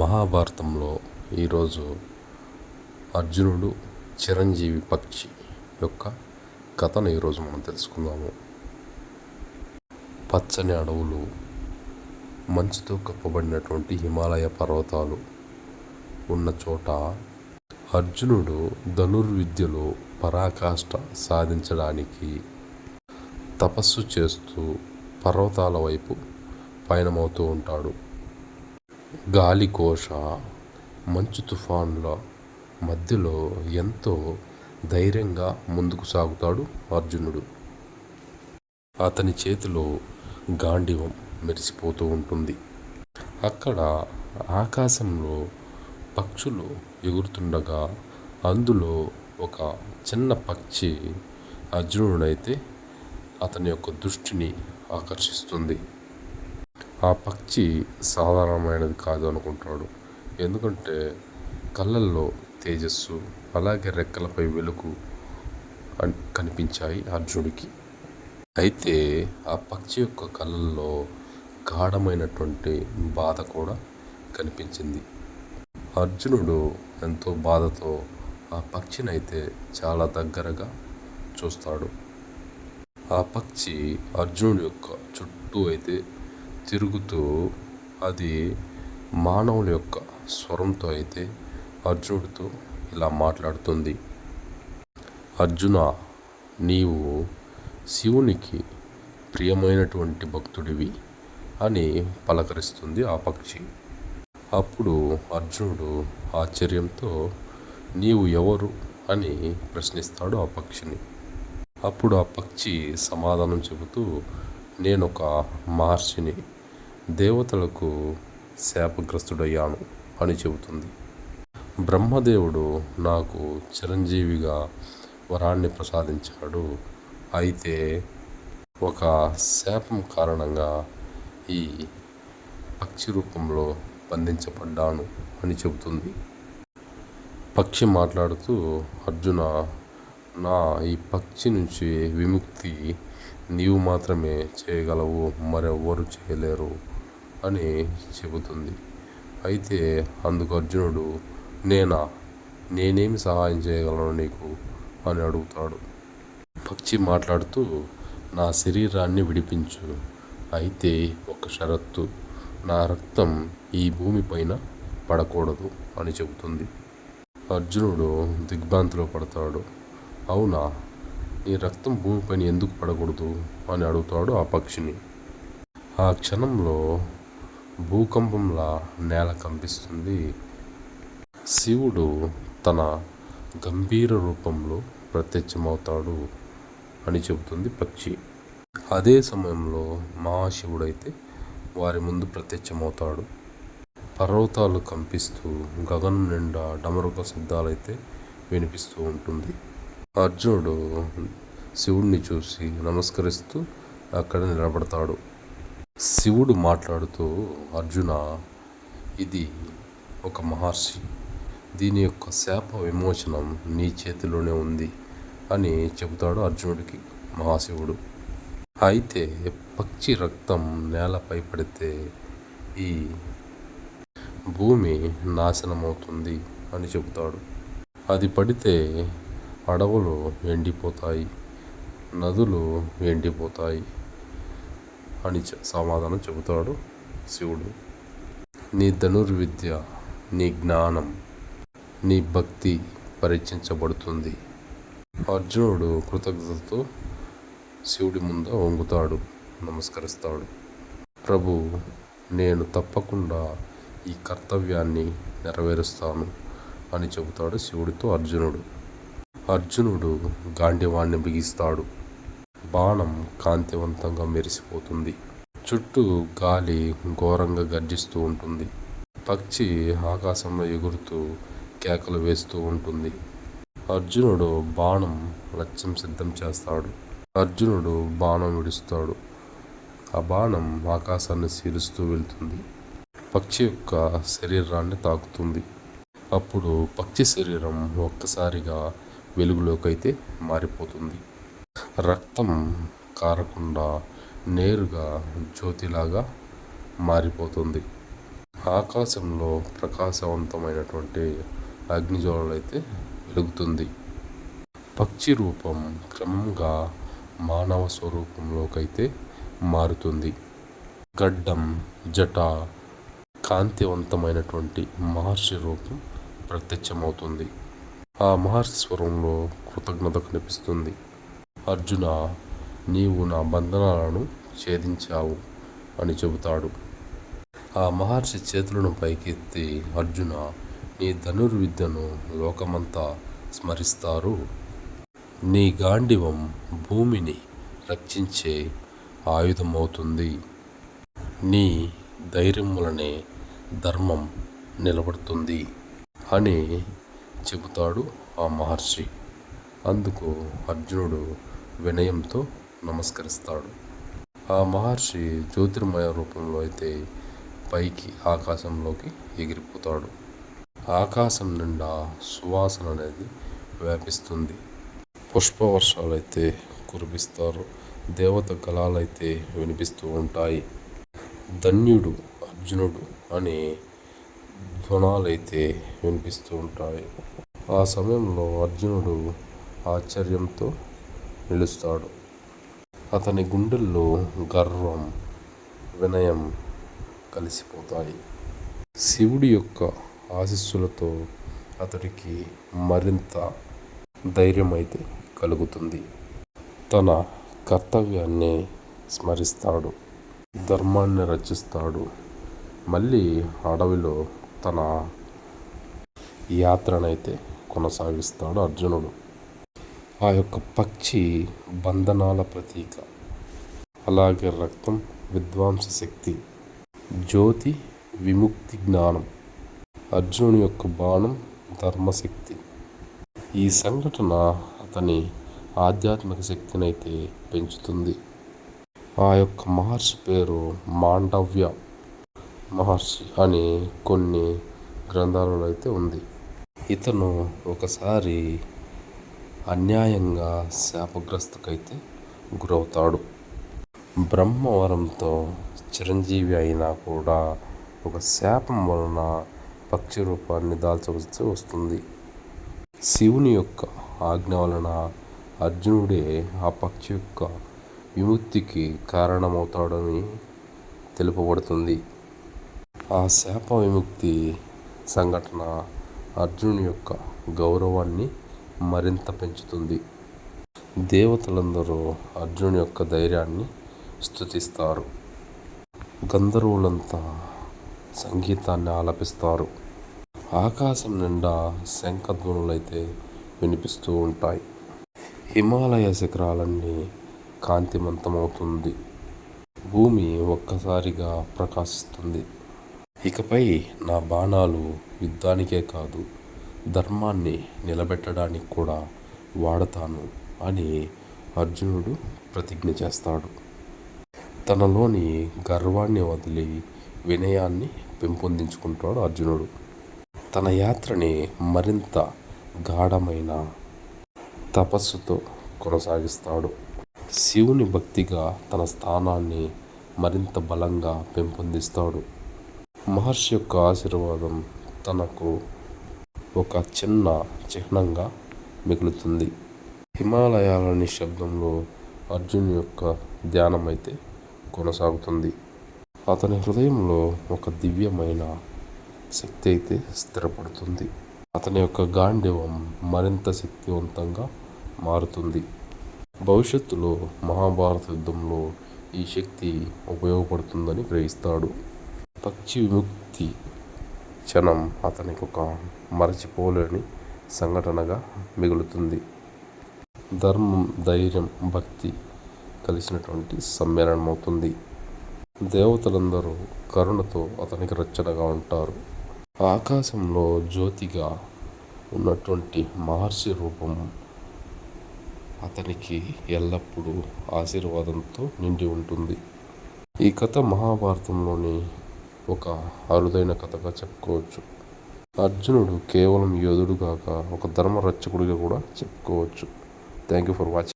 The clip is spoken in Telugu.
మహాభారతంలో ఈరోజు అర్జునుడు చిరంజీవి పక్షి యొక్క కథను ఈరోజు మనం తెలుసుకుందాము. పచ్చని అడవులు మంచుతో కప్పబడినటువంటి హిమాలయ పర్వతాలు ఉన్న చోట అర్జునుడు ధనుర్విద్యలో పరాకాష్ట సాధించడానికి తపస్సు చేస్తూ పర్వతాల వైపు పయనమవుతూ ఉంటాడు. గాలి కోశ మంచు తుఫాన్ల మధ్యలో ఎంతో ధైర్యంగా ముందుకు సాగుతాడు అర్జునుడు. అతని చేతిలో గాండివం మెరిసిపోతూ ఉంటుంది. అక్కడ ఆకాశంలో పక్షులు ఎగురుతుండగా అందులో ఒక చిన్న పక్షి అర్జునుడైతే అతని యొక్క దృష్టిని ఆకర్షిస్తుంది. ఆ పక్షి సాధారణమైనది కాదు అనుకుంటాడు ఎందుకంటే కళ్ళల్లో తేజస్సు అలాగే రెక్కలపై వెలుగు అన్- కనిపించాయి అర్జునుడికి. అయితే ఆ పక్షి యొక్క కళ్ళల్లో గాఢమైనటువంటి బాధ కూడా కనిపించింది. అర్జునుడు ఎంతో బాధతో ఆ పక్షిని అయితే చాలా దగ్గరగా చూస్తాడు. ఆ పక్షి అర్జునుడి యొక్క చుట్టూ అయితే తిరుగుతూ అది మానవుల యొక్క స్వరంతో అయితే అర్జునుడితో ఇలా మాట్లాడుతుంది. అర్జున నీవు శివునికి ప్రియమైనటువంటి భక్తుడివి అని పలకరిస్తుంది ఆ పక్షి. అప్పుడు అర్జునుడు ఆశ్చర్యంతో నీవు ఎవరు? అని ప్రశ్నిస్తాడు ఆ పక్షిని. అప్పుడు ఆ పక్షి సమాధానం చెబుతూ నేను ఒక మహర్షిని దేవతలకు శాపగ్రస్తుడయ్యాను అని చెబుతుంది. బ్రహ్మదేవుడు నాకు చిరంజీవిగా వరాన్ని ప్రసాదించాడు. అయితే ఒక శాపం కారణంగా ఈ పక్షి రూపంలో బంధించబడ్డాను అని చెబుతుంది. పక్షి మాట్లాడుతూ అర్జున నా ఈ పక్షి నుంచి విముక్తి నీవు మాత్రమే చేయగలవు మరెవ్వరు చేయలేరు అని చెబుతుంది. అయితే అందుకు అర్జునుడు నేనా? నేనేమి సహాయం చేయగలను నీకు? అని అడుగుతాడు. పక్షి మాట్లాడుతూ నా శరీరాన్ని విడిపించు. అయితే ఒక షరత్తు. నా రక్తం ఈ భూమిపైన పడకూడదు అని చెబుతుంది. అర్జునుడు దిగ్భ్రాంతిలో పడతాడు. అవునా? ఈ రక్తం భూమిపైన ఎందుకు పడకూడదు అని అడుగుతాడు ఆ పక్షిని. ఆ క్షణంలో భూకంపంలా నేల కంపిస్తుంది. శివుడు తన గంభీర రూపంలో ప్రత్యక్షమవుతాడు అని చెబుతుంది పక్షి. అదే సమయంలో మహాశివుడైతే వారి ముందు ప్రత్యక్షమవుతాడు. పర్వతాలు కంపిస్తూ గగనం నిండా డమరుక శబ్దాలైతే వినిపిస్తూ ఉంటుంది. అర్జునుడు శివుడిని చూసి నమస్కరిస్తూ అక్కడ నిలబడతాడు. శివుడు మాట్లాడుతూ అర్జున ఇది ఒక మహర్షి. దీని యొక్క శాప విమోచనం నీ చేతిలోనే ఉంది అని చెబుతాడు అర్జునుడికి మహాశివుడు. అయితే పక్షి రక్తం నేలపై పడితే ఈ భూమి నాశనమవుతుంది అని చెబుతాడు. అది పడితే అడవులు ఎండిపోతాయి నదులు ఎండిపోతాయి అని సమాధానం చెబుతాడు శివుడు. నీ ధనుర్విద్య నీ జ్ఞానం నీ భక్తి పరీక్షించబడుతుంది. అర్జునుడు కృతజ్ఞతతో శివుడి ముందు వంగుతాడు నమస్కరిస్తాడు. ప్రభు నేను తప్పకుండా ఈ కర్తవ్యాన్ని నెరవేరుస్తాను అని చెబుతాడు శివుడితో అర్జునుడు. అర్జునుడు గాండివాణ్ణి బిగిస్తాడు. బాణం కాంతివంతంగా మెరిసిపోతుంది. చుట్టూ గాలి ఘోరంగా గర్జిస్తూ ఉంటుంది. పక్షి ఆకాశంలో ఎగురుతూ కేకలు వేస్తూ ఉంటుంది. అర్జునుడు బాణం లక్ష్యం సిద్ధం చేస్తాడు. అర్జునుడు బాణం విడుస్తాడు. ఆ బాణం ఆకాశాన్ని సీరుస్తూ వెళ్తుంది. పక్షి యొక్క శరీరాన్ని తాకుతుంది. అప్పుడు పక్షి శరీరం ఒక్కసారిగా వెలుగులోకైతే మారిపోతుంది. రక్తం కారకుండా నేరుగా జ్యోతిలాగా మారిపోతుంది. ఆకాశంలో ప్రకాశవంతమైనటువంటి అగ్నిజ్వాలైతే వెలుగుతుంది. పక్షి రూపం క్రమంగా మానవ స్వరూపంలోకైతే మారుతుంది. గడ్డం జట కాంతివంతమైనటువంటి మహర్షి రూపం ప్రత్యక్షమవుతుంది. ఆ మహర్షి స్వరంలో కృతజ్ఞత కనిపిస్తుంది అర్జున నీవు నా బంధనాలను ఛేదించావు అని చెబుతాడు. ఆ మహర్షి చేతులను పైకెత్తి అర్జున నీ ధనుర్విద్యను లోకమంతా స్మరిస్తారు. నీ గాండివం భూమిని రక్షించే ఆయుధమవుతుంది. నీ ధైర్యం వలనే ధర్మం నిలబడుతుంది అని చెబుతాడు ఆ మహర్షి. అందుకు అర్జునుడు వినయంతో నమస్కరిస్తాడు. ఆ మహర్షి జ్యోతిర్మయ రూపంలో అయితే పైకి ఆకాశంలోకి ఎగిరిపోతాడు. ఆకాశం నిండా సువాసన అనేది వ్యాపిస్తుంది. పుష్పవర్షాలైతే అయితే కురిపిస్తారు. దేవత గలాలైతే వినిపిస్తూ ఉంటాయి. ధన్యుడు అర్జునుడు అనే ధ్వనాలైతే వినిపిస్తూ ఉంటాయి. ఆ సమయంలో అర్జునుడు ఆశ్చర్యంతో నిలుస్తాడు. అతని గుండెల్లో గర్వం వినయం కలిసిపోతాయి. శివుడి యొక్క ఆశీస్సులతో అతడికి మరింత ధైర్యం అయితే కలుగుతుంది. తన కర్తవ్యాన్ని స్మరిస్తాడు. ధర్మాన్ని రచిస్తాడు. మళ్ళీ అడవిలో తన యాత్రనైతే కొనసాగిస్తాడు అర్జునుడు. ఆ యొక్క పక్షి బంధనాల ప్రతీక. అలాగే రక్తం విద్వాంస శక్తి జ్యోతి విముక్తి జ్ఞానం అర్జునుని యొక్క బాణం ధర్మశక్తి. ఈ సంఘటన అతని ఆధ్యాత్మిక శక్తినైతే పెంచుతుంది. ఆ యొక్క మహర్షి పేరు మాండవ్య. మహర్షి అని కొన్ని గ్రంథాలలో అయితే ఉంది. ఇతను ఒకసారి అన్యాయంగా శాపగ్రస్తుకైతే గురవుతాడు. బ్రహ్మవరంతో చిరంజీవి అయినా కూడా ఒక శాపం వలన పక్షి రూపాన్ని దాల్చవలసి వస్తుంది. శివుని యొక్క ఆజ్ఞ వలన అర్జునుడే ఆ పక్షి యొక్క విముక్తికి కారణమవుతాడని తెలుపబడుతుంది. ఆ శాప విముక్తి సంఘటన అర్జునుని యొక్క గౌరవాన్ని మరింత పెంచుతుంది. దేవతలందరూ అర్జునుని యొక్క ధైర్యాన్ని స్థుతిస్తారు గంధర్వులంతా సంగీతాన్ని ఆలపిస్తారు. ఆకాశం నిండా శంఖధ్వనులైతే వినిపిస్తూ ఉంటాయి. హిమాలయ శిఖరాలన్నీ కాంతిమంతమవుతుంది. భూమి ఒక్కసారిగా ప్రకాశిస్తుంది. ఇకపై నా బాణాలు యుద్ధానికే కాదు ధర్మాన్ని నిలబెట్టడానికి కూడా వాడతాను అని అర్జునుడు ప్రతిజ్ఞ చేస్తాడు. తనలోని గర్వాన్ని వదిలి వినయాన్ని పెంపొందించుకుంటాడు అర్జునుడు. తన యాత్రని మరింత గాఢమైన తపస్సుతో కొనసాగిస్తాడు. శివుని భక్తిగా తన స్థానాన్ని మరింత బలంగా పెంపొందిస్తాడు. మహర్షి యొక్క ఆశీర్వాదం తనకు ఒక చిన్న చిహ్నంగా మిగులుతుంది. హిమాలయాల నిశ్శబ్దంలో అర్జున్ యొక్క ధ్యానం అయితే కొనసాగుతుంది. అతని హృదయంలో ఒక దివ్యమైన శక్తి అయితే స్థిరపడుతుంది. అతని యొక్క గాండివం మరింత శక్తివంతంగా మారుతుంది. భవిష్యత్తులో మహాభారత యుద్ధంలో ఈ శక్తి ఉపయోగపడుతుందని గ్రహిస్తాడు. పక్షి విముక్తి క్షణం అతనికి ఒక మరచిపోలేని సంఘటనగా మిగులుతుంది. ధర్మం ధైర్యం భక్తి కలిసినటువంటి సమ్మేళనం అవుతుంది దేవతలందరూ కరుణతో అతనికి రచ్చనగా ఉంటారు. ఆకాశంలో జ్యోతిగా ఉన్నటువంటి మహర్షి రూపం అతనికి ఎల్లప్పుడూ ఆశీర్వాదంతో నిండి ఉంటుంది. ఈ కథ మహాభారతంలోని ఒక అరుదైన కథగా చెప్పుకోవచ్చు. అర్జునుడు కేవలం యోధుడు కాక ఒక ధర్మ రక్షకుడిగా కూడా చెప్పుకోవచ్చు. Thank you for watching